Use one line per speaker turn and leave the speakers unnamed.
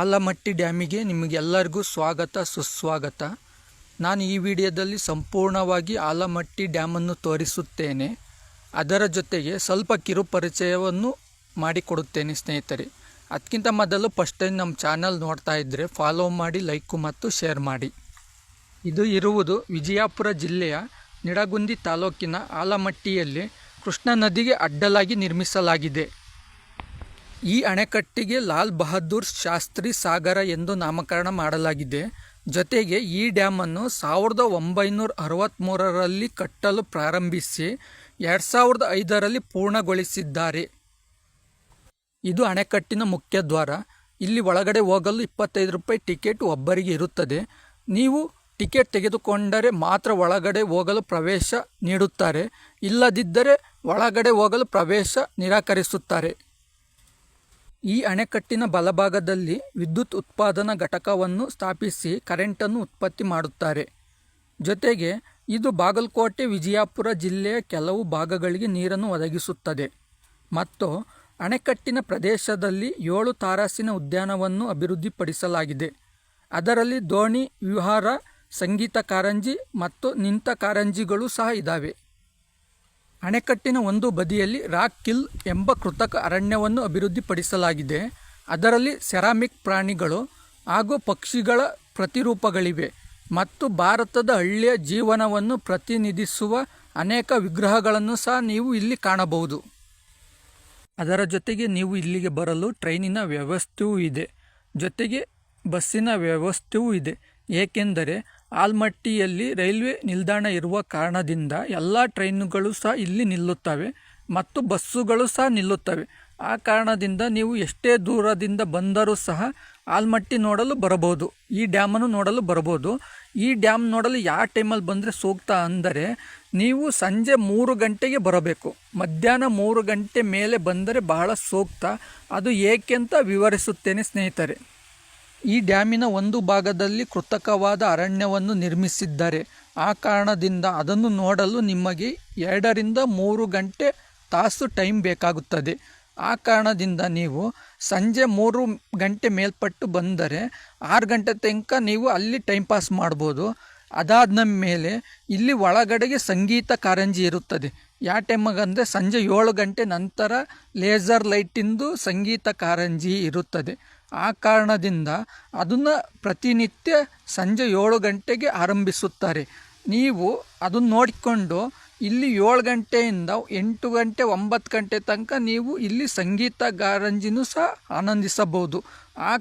ಆಲಮಟ್ಟಿ ಡ್ಯಾಮಿಗೆ ನಿಮಗೆಲ್ಲರಿಗೂ ಸ್ವಾಗತ, ಸುಸ್ವಾಗತ. ನಾನು ಈ ವಿಡಿಯೋದಲ್ಲಿ ಸಂಪೂರ್ಣವಾಗಿ ಆಲಮಟ್ಟಿ ಡ್ಯಾಮನ್ನು ತೋರಿಸುತ್ತೇನೆ. ಅದರ ಜೊತೆಗೆ ಸ್ವಲ್ಪ ಕಿರು ಪರಿಚಯವನ್ನು ಮಾಡಿಕೊಡುತ್ತೇನೆ ಸ್ನೇಹಿತರೆ. ಅದಕ್ಕಿಂತ ಮೊದಲು ಫಸ್ಟ್ ಟೈಮ್ ನಮ್ಮ ಚಾನಲ್ ನೋಡ್ತಾ ಇದ್ದರೆ ಫಾಲೋ ಮಾಡಿ, ಲೈಕು ಮತ್ತು ಶೇರ್ ಮಾಡಿ. ಇದು ಇರುವುದು ವಿಜಯಪುರ ಜಿಲ್ಲೆಯ ನಿಡಗುಂದಿ ತಾಲೂಕಿನ ಆಲಮಟ್ಟಿಯಲ್ಲಿ ಕೃಷ್ಣಾ ನದಿಗೆ ಅಡ್ಡಲಾಗಿ ನಿರ್ಮಿಸಲಾಗಿದೆ. ಈ ಅಣೆಕಟ್ಟಿಗೆ ಲಾಲ್ ಬಹದ್ದೂರ್ ಶಾಸ್ತ್ರಿ ಸಾಗರ ಎಂದು ನಾಮಕರಣ ಮಾಡಲಾಗಿದೆ. ಜೊತೆಗೆ ಈ ಡ್ಯಾಮನ್ನು ಸಾವಿರದ ಒಂಬೈನೂರ ಅರವತ್ತ್ಮೂರರಲ್ಲಿ ಕಟ್ಟಲು ಪ್ರಾರಂಭಿಸಿ ಎರಡು ಸಾವಿರದ ಐದರಲ್ಲಿ ಪೂರ್ಣಗೊಳಿಸಿದ್ದಾರೆ. ಇದು ಅಣೆಕಟ್ಟಿನ ಮುಖ್ಯ ದ್ವಾರ. ಇಲ್ಲಿ ಒಳಗಡೆ ಹೋಗಲು ಇಪ್ಪತ್ತೈದು ರೂಪಾಯಿ ಟಿಕೆಟ್ ಒಬ್ಬರಿಗೆ ಇರುತ್ತದೆ. ನೀವು ಟಿಕೆಟ್ ತೆಗೆದುಕೊಂಡರೆ ಮಾತ್ರ ಒಳಗಡೆ ಹೋಗಲು ಪ್ರವೇಶ ನೀಡುತ್ತಾರೆ. ಇಲ್ಲದಿದ್ದರೆ ಒಳಗಡೆ ಹೋಗಲು ಪ್ರವೇಶ ನಿರಾಕರಿಸುತ್ತಾರೆ. ಈ ಅಣೆಕಟ್ಟಿನ ಬಲಭಾಗದಲ್ಲಿ ವಿದ್ಯುತ್ ಉತ್ಪಾದನಾ ಘಟಕವನ್ನು ಸ್ಥಾಪಿಸಿ ಕರೆಂಟನ್ನು ಉತ್ಪತ್ತಿ ಮಾಡುತ್ತಾರೆ. ಜೊತೆಗೆ, ಇದು ಬಾಗಲಕೋಟೆ ವಿಜಯಪುರ ಜಿಲ್ಲೆಯ ಕೆಲವು ಭಾಗಗಳಿಗೆ ನೀರನ್ನು ಒದಗಿಸುತ್ತದೆ. ಮತ್ತು ಅಣೆಕಟ್ಟಿನ ಪ್ರದೇಶದಲ್ಲಿ ಏಳು ತಾರಾಸಿನ ಉದ್ಯಾನವನ್ನು ಅಭಿವೃದ್ಧಿಪಡಿಸಲಾಗಿದೆ. ಅದರಲ್ಲಿ ದೋಣಿ ವಿಹಾರ, ಸಂಗೀತ ಕಾರಂಜಿ ಮತ್ತು ನಿಂತ ಕಾರಂಜಿಗಳು ಸಹ ಇದ್ದಾವೆ ಅಣೆಕಟ್ಟಿನ ಒಂದು ಬದಿಯಲ್ಲಿ ರಾಕ್ ಕಿಲ್ ಎಂಬ ಕೃತಕ ಅರಣ್ಯವನ್ನು ಅಭಿವೃದ್ಧಿಪಡಿಸಲಾಗಿದೆ. ಅದರಲ್ಲಿ ಸೆರಾಮಿಕ್ ಪ್ರಾಣಿಗಳು ಹಾಗೂ ಪಕ್ಷಿಗಳ ಪ್ರತಿರೂಪಗಳಿವೆ ಮತ್ತು ಭಾರತದ ಹಳ್ಳಿಯ ಜೀವನವನ್ನು ಪ್ರತಿನಿಧಿಸುವ ಅನೇಕ ವಿಗ್ರಹಗಳನ್ನು ಸಹ ನೀವು ಇಲ್ಲಿ ಕಾಣಬಹುದು. ಅದರ ಜೊತೆಗೆ ನೀವು ಇಲ್ಲಿಗೆ ಬರಲು ಟ್ರೈನಿನ ವ್ಯವಸ್ಥೆಯೂ ಇದೆ. ಜೊತೆಗೆ ಬಸ್ಸಿನ ವ್ಯವಸ್ಥೆಯೂ ಇದೆ. ಏಕೆಂದರೆ ಆಲ್ಮಟ್ಟಿಯಲ್ಲಿ ರೈಲ್ವೆ ನಿಲ್ದಾಣ ಇರುವ ಕಾರಣದಿಂದ ಎಲ್ಲ ಟ್ರೈನುಗಳು ಸಹ ಇಲ್ಲಿ ನಿಲ್ಲುತ್ತವೆ ಮತ್ತು ಬಸ್ಸುಗಳು ಸಹ ನಿಲ್ಲುತ್ತವೆ. ಆ ಕಾರಣದಿಂದ ನೀವು ಎಷ್ಟೇ ದೂರದಿಂದ ಬಂದರೂ ಸಹ ಆಲ್ಮಟ್ಟಿ ನೋಡಲು ಬರಬಹುದು, ಈ ಡ್ಯಾಮನ್ನು ನೋಡಲು ಬರಬಹುದು. ಈ ಡ್ಯಾಮ್ ನೋಡಲು ಯಾವ ಟೈಮಲ್ಲಿ ಬಂದರೆ ಸೂಕ್ತ ಅಂದರೆ ನೀವು ಸಂಜೆ ಮೂರು ಗಂಟೆಗೆ ಬರಬೇಕು. ಮಧ್ಯಾಹ್ನ ಮೂರು ಗಂಟೆ ಮೇಲೆ ಬಂದರೆ ಬಹಳ ಸೂಕ್ತ. ಅದು ಏಕೆಂತ ವಿವರಿಸುತ್ತೇನೆ ಸ್ನೇಹಿತರೆ. ಈ ಡ್ಯಾಮಿನ ಒಂದು ಭಾಗದಲ್ಲಿ ಕೃತಕವಾದ ಅರಣ್ಯವನ್ನು ನಿರ್ಮಿಸಿದ್ದಾರೆ. ಆ ಕಾರಣದಿಂದ ಅದನ್ನು ನೋಡಲು ನಿಮಗೆ ಎರಡರಿಂದ ಮೂರು ಗಂಟೆ ತಾಸು ಟೈಮ್ ಬೇಕಾಗುತ್ತದೆ. ಆ ಕಾರಣದಿಂದ ನೀವು ಸಂಜೆ ಮೂರು ಗಂಟೆ ಮೇಲ್ಪಟ್ಟು ಬಂದರೆ ಆರು ಗಂಟೆ ತನಕ ನೀವು ಅಲ್ಲಿ ಟೈಮ್ ಪಾಸ್ ಮಾಡ್ಬೋದು. ಅದಾದ ಮೇಲೆ ಇಲ್ಲಿ ಒಳಗಡೆಗೆ ಸಂಗೀತ ಕಾರಂಜಿ ಇರುತ್ತದೆ. ಯಾವ ಟೈಮಾಗ ಅಂದರೆ ಸಂಜೆ ಏಳು ಗಂಟೆ ನಂತರ ಲೇಸರ್ ಲೈಟಿಂದು ಸಂಗೀತ ಕಾರಂಜಿ ಇರುತ್ತದೆ. ಆ ಕಾರಣದಿಂದ ಅದನ್ನು ಪ್ರತಿನಿತ್ಯ ಸಂಜೆ ಏಳು ಗಂಟೆಗೆ ಆರಂಭಿಸುತ್ತಾರೆ. ನೀವು ಅದನ್ನು ನೋಡಿಕೊಂಡು ಇಲ್ಲಿ ಏಳು ಗಂಟೆಯಿಂದ ಎಂಟು ಗಂಟೆ, ಒಂಬತ್ತು ಗಂಟೆ ತನಕ ನೀವು ಇಲ್ಲಿ ಸಂಗೀತ ಕಾರಂಜಿನೂ ಸಹ ಆನಂದಿಸಬಹುದು. ಆ